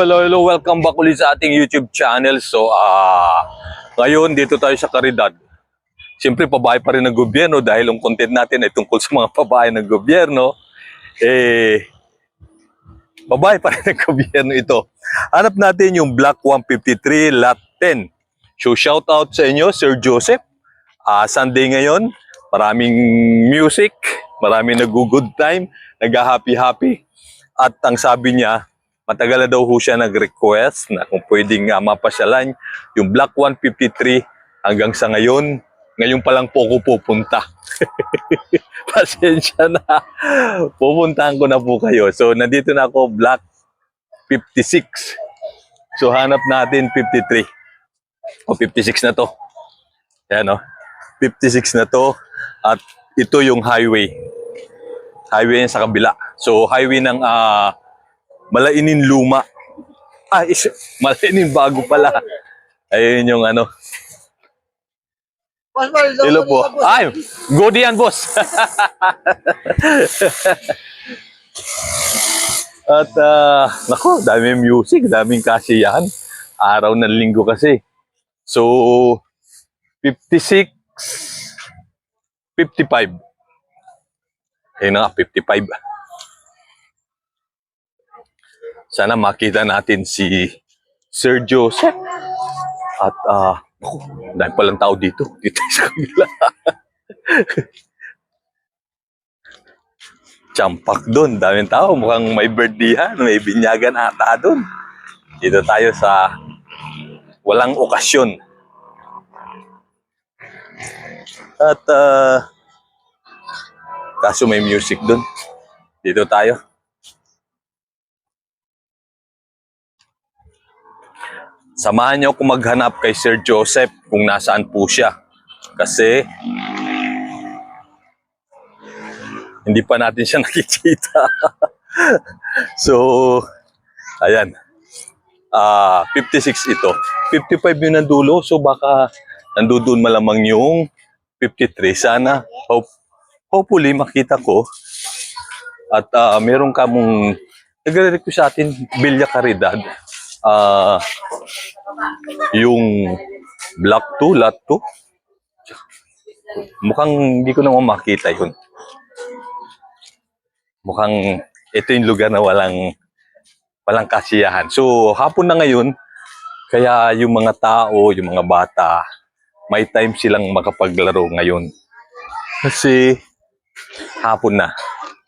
hello, hello. Welcome back ulit sa ating YouTube channel. So, ah, ngayon dito tayo sa Caridad. Siyempre, pabahay pa rin ng gobyerno dahil ang content natin ay tungkol sa mga pabahay ng gobyerno. Eh, babae pa rin ng gobyerno ito. Hanap natin yung Block 153, Lot 10. So, shout out sa inyo, Sir Joseph. Ah, Sunday ngayon, maraming music, maraming nag-good time, nag-happy-happy. At ang sabi niya, matagal na daw ho siya nag-request na kung pwedeng uh, mapasyalan yung Block 153 hanggang sa ngayon. Ngayon pa lang po ako pupunta. Pasensya na. Pupuntahan ko na po kayo. So, nandito na ako, Block 56. So, hanap natin 53. O, 56 na to. Ayan, o. 56 na to. At ito yung highway. Highway sa kabila. So, highway ng ah, Malainin Luma. Ah, is, Malainin Bago pala. Ayun yung ano. Hello po. Ay, good yan, boss. At, ah, nako, daming music, daming kasiyahan. Araw ng linggo kasi. So, 56, 55. Ayun na nga, 55. Sana makita natin si Sir Joseph. At, ah, uh, dahil palang tao dito. Dito sa kabila. Champak doon. Daming tao. Mukhang may birthday May binyagan ata doon. Dito tayo sa walang okasyon. At, ah, kaso may music doon. Dito tayo. Samahan niyo ako maghanap kay Sir Joseph kung nasaan po siya. Kasi hindi pa natin siya nakikita. so, ayan. Ah, 56 ito. 55 yung nandulo, so baka nandoon malamang yung 53. Sana, hope, hopefully makita ko. At ah, meron ka mong nagre-request sa atin, Bilya Caridad. Ah, yung block 2, lot 2. Mukhang hindi ko naman makita yun. Mukhang ito yung lugar na walang walang kasiyahan. So, hapon na ngayon, kaya yung mga tao, yung mga bata, may time silang makapaglaro ngayon. Kasi hapon na,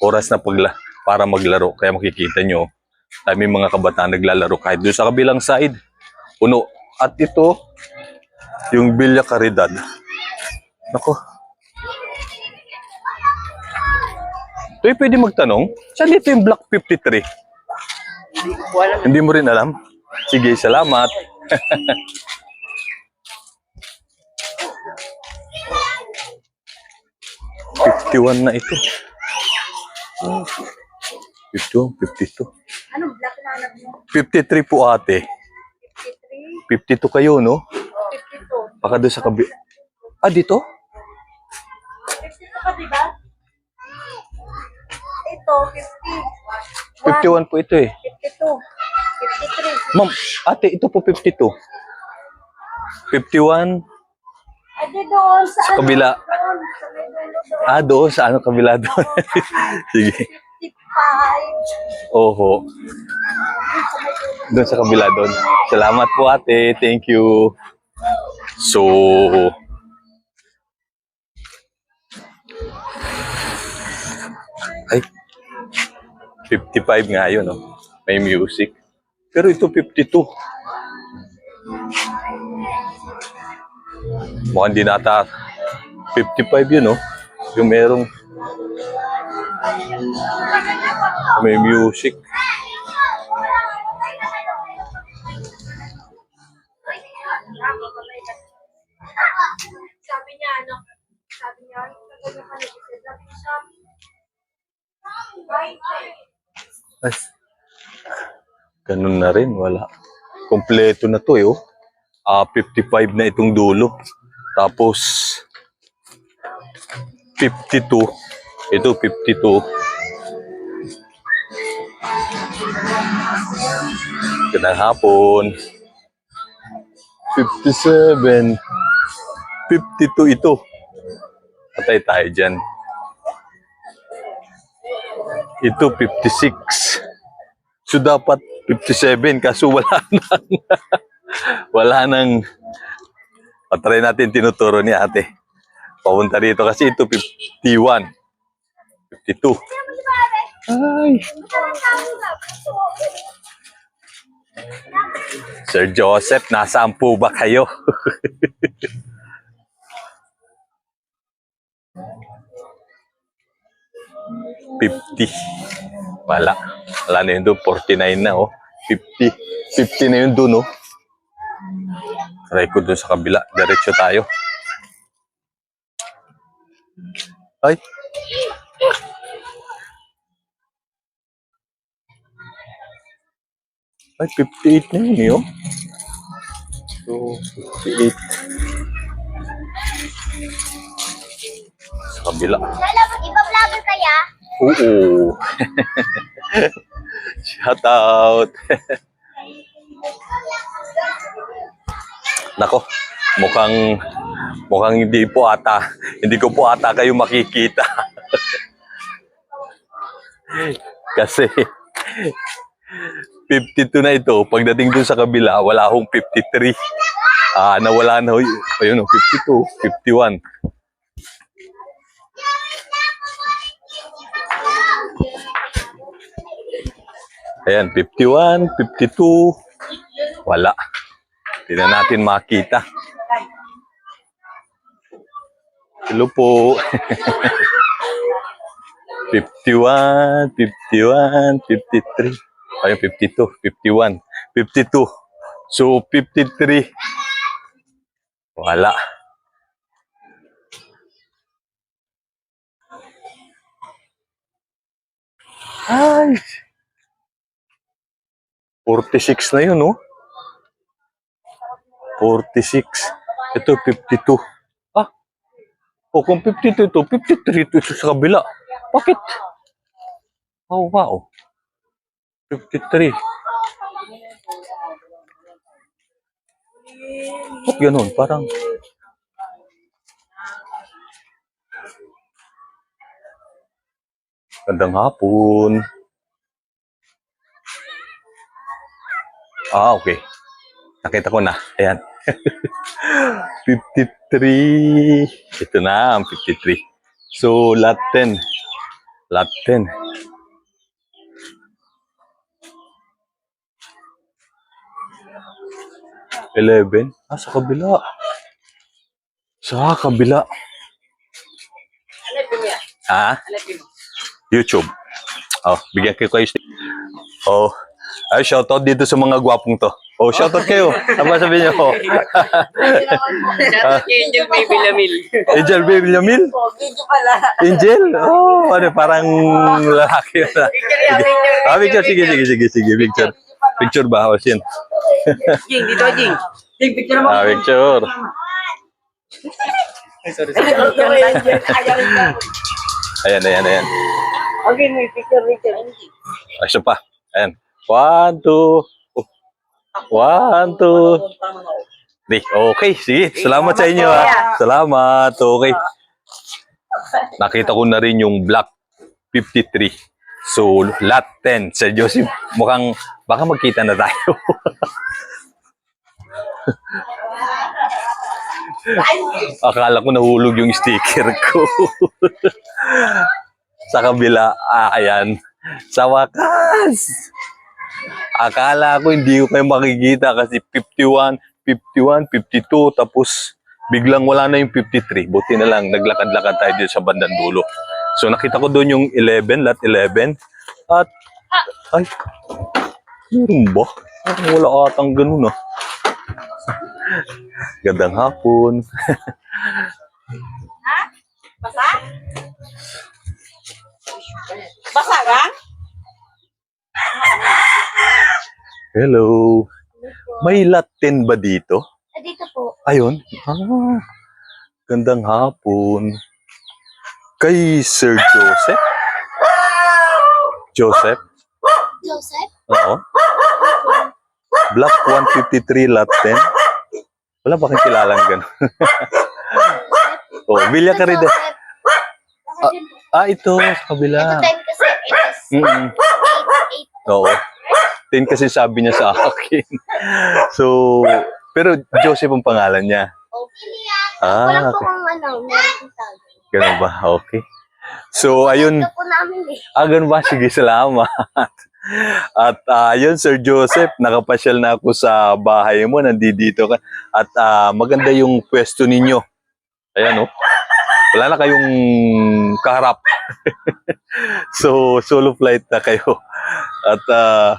oras na pagla para maglaro. Kaya makikita nyo, dami mga kabataan naglalaro kahit doon sa kabilang side. Puno. At ito, yung Villa Caridad. Nako. Ito pwede magtanong, saan dito yung Block 53? Hindi mo rin alam? Sige, salamat. Fifty-one na ito. Fifty-one, fifty-two. Anong black na anak mo? 53 po ate. 53? 52 kayo, no? 52. Baka doon sa kabi... Ah, dito? 52 ka, di ba? Ito, 50. 51 po ito eh. 52. 53. Ma'am, ate, ito po 52. 51. Ay, di doon sa, Sa ano? kabila. Doon, sa. Ah, doon sa ano kabila doon. Sige. 55. Oho. Doon sa kabila doon. Salamat po ate. Thank you. So, ay, 55 nga yun, no? May music. Pero ito 52. Mukhang di nata 55 yun, no? Yung merong may music. Sabi niya, ano? Sabi niya, tagal na pala ito. Sabi niya, Bye. Ay, ganun na rin, wala. Kompleto na to eh, oh. Ah, 55 na itong dulo. Tapos, 52. Ito, 52. Gandang hapon. 57. 52 ito. Patay tayo dyan. Ito, 56. So, dapat 57. Kaso wala nang... wala nang... Patry natin tinuturo ni ate. Papunta rito kasi ito 51. 52. Ay. Sir Joseph, nasaan po ba kayo? Fifty. Wala. Wala na yun doon. 49 na, oh. 50. 50 na yun doon, oh. Ko doon sa kabila. Diretso tayo. Ay. Ay, 58 na yun, eh, oh. So, 58. Sa kabila. Lala, iba-vlogger kaya? Oo. Shout out. Nako, mukhang mukhang hindi po ata, hindi ko po ata kayo makikita. Kasi 52 na ito, pagdating dun sa kabila, wala akong 53. Ah, nawala na, ayun, oh, 52, 51. Ayan, 51, 52. Wala. Hindi na natin makita. Hello po. 51, 51, 53. Ayun, 52, 51, 52. So, 53. Wala. Ay. 46 na yun, no? 46. Ito, 52. Ah. O, kung 52 ito, 53 ito sa kabila. Bakit? Oh, wow. 53. Ba't ganun? Parang... Gandang hapon. Ah, okay. Nakita ko na. Ayan. 53. Ito na ang 53. So, lot 10. Lot 10. Eleven? Ah, sa kabila. Sa kabila. Ha? YouTube. Oh, bigyan kayo kayo. Oh, ay, shoutout dito sa mga gwapong to. Oh, shoutout kayo. Ano sabihin niyo? Shoutout kay Angel Baby Lamil. Angel Baby Yamil? Video pala. Angel? Oh, ano, parang lalaki. Sige. Ah, picture. Sige, sige, sige, sige. Picture. Picture ba? Sin. Jing, dito Jing. Jing, picture mo. Ah, picture. Ay, sorry, sorry. Ayan, ayan, ayan. Okay, may picture, picture. Ah, Isa pa. Ayan. One, two. Oh. One, two. Di, okay, sige. Salamat sa inyo. Ha. Salamat. Okay. Nakita ko na rin yung black 53. So, lot 10. Sir Joseph, mukhang baka magkita na tayo. Akala ko nahulog yung sticker ko. Sa kabila, ah, ayan. Sa wakas! Akala ko hindi ko kayo makikita kasi 51, 51, 52, tapos biglang wala na yung 53. Buti na lang, naglakad-lakad tayo dito sa bandang dulo. So nakita ko doon yung 11, lot 11. At, ay, meron ba? Parang wala atang ganun ah. Gandang hapon. Basa? Basa ka? Hello. May 10 ba dito? Ah, dito po. Ayun. Ah, gandang hapon. Kay Sir Joseph? Joseph? Joseph? Oo. Block 153, lot 10. Wala ba kang kilalang gano'n? oh, Villa dyan po. Ah, ito, sa kabila. Ito time kasi it is Mm-mm. 8, 8. Oo. 10 kasi sabi niya sa akin. So, pero Joseph ang pangalan niya. Okay. Ah, Wala po okay. kung ano, meron po tayo. Ganun ba? Okay. So, ayun. Ito po namin eh. Ah, ganun ba? Sige, salamat. At ah, yun, Sir Joseph, nakapasyal na ako sa bahay mo, nandito ka. At ah, maganda yung pwesto ninyo. Ayan, oh. Wala na kayong kaharap. so, solo flight na kayo. At ah,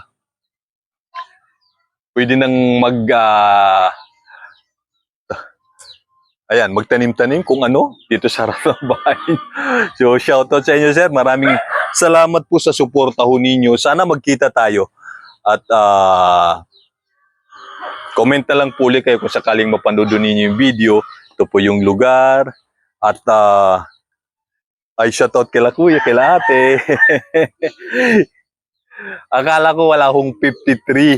pwede nang mag... ah, ayan, magtanim-tanim kung ano dito sa harap ng bahay. So, shoutout sa inyo, sir. Maraming salamat po sa suporta ho ninyo. Sana magkita tayo. At ah, comment na lang po ulit kayo kung sakaling mapanood ninyo yung video. Ito po yung lugar. At ah, ay shoutout kila kuya, kila ate. Akala ko wala akong 53.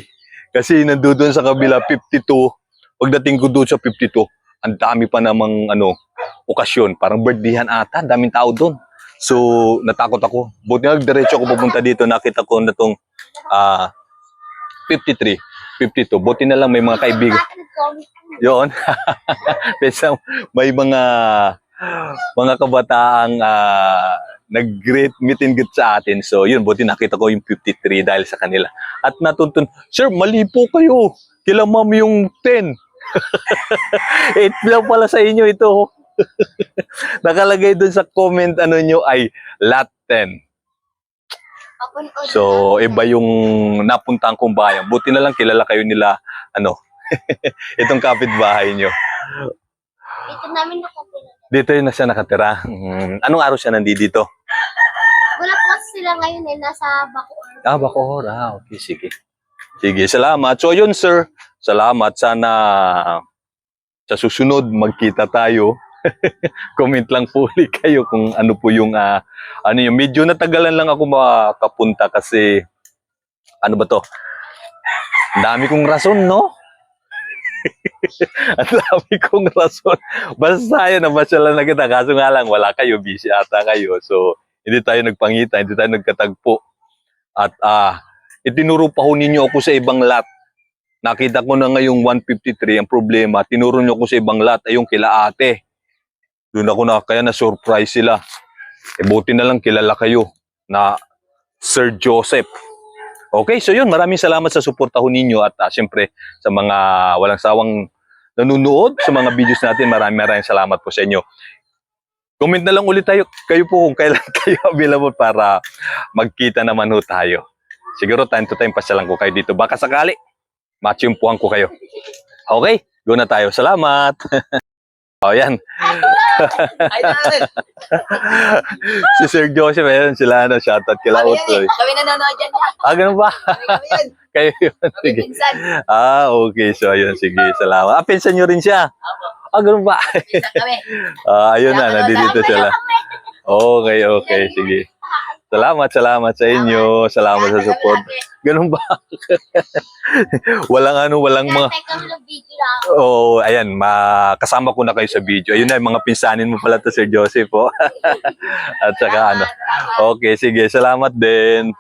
Kasi nandoon sa kabila 52. Pagdating ko doon sa 52, ang dami pa namang ano, okasyon. Parang birthdayhan ata, daming tao doon. So, natakot ako. Buti nga, diretso ako pupunta dito, nakita ko na tong ah 53, 52. Buti na lang may mga kaibigan. Yun. Pesa, may mga mga kabataang ah, nag-great meet and greet sa atin. So, yun, buti nakita ko yung 53 dahil sa kanila. At natuntun, Sir, mali po kayo. Kila ma'am yung 10. 8 lang pala sa inyo ito. Nakalagay dun sa comment ano nyo ay lot 10. Open order So, iba yung napuntahan kong bayan. Buti na lang kilala kayo nila, ano, itong kapitbahay nyo. Dito namin nakapila. Dito na siya nakatira. Mm, Anong araw siya nandito? Wala po sila ngayon eh, nasa Bacoor. Ah, Bacoor. Ah, okay, sige. Sige, salamat. So, yun, sir. Salamat. Sana sa susunod magkita tayo. Comment lang po ulit kayo kung ano po yung ah, ano yung medyo natagalan lang ako makapunta kasi ano ba to? Dami kong rason, no? Ang dami kong rason. Basta yun, nabasyalan na kita. Kaso nga lang, wala kayo. Busy ata kayo. So, hindi tayo nagpangita, hindi tayo nagkatagpo. At ah, itinuro pa ho ninyo ako sa ibang lot. Nakita ko na ngayong 153 ang problema. Tinuro niyo ako sa ibang lot ay yung kila ate. Doon ako na kaya na surprise sila. E buti na lang kilala kayo na Sir Joseph. Okay, so yun, maraming salamat sa suporta ho ninyo at ah, syempre sa mga walang sawang nanonood sa mga videos natin. Maraming maraming salamat po sa inyo. Comment na lang ulit tayo, kayo po kung kailan kayo available para magkita naman ho tayo. Siguro time to time pasyalan ko kayo dito. Baka sakali, matsyempuhan ko kayo. Okay, go na tayo. Salamat. o yan, Ay, natin. si Sir Joseph, ayan sila na shoutout kila Kami yan eh. Kami nanonood dyan yan. Ah, ganun ba? Kami kami yan. kayo yun. Sige. Ah, okay. So, ayun, sige. Salamat. Ah, pinsan nyo rin siya. Ah, ganun ba? Pinsan kami. Ah, ayun na, nandito sila. Okay, okay, sige. Salamat, salamat sa inyo. Salamat sa support. Ganun ba? walang ano, walang mga... Lang. Oh, ayan, makasama ko na kayo sa video. Ayun na, mga pinsanin mo pala to, Sir Joseph, oh. At saka ano. Okay, sige, salamat din.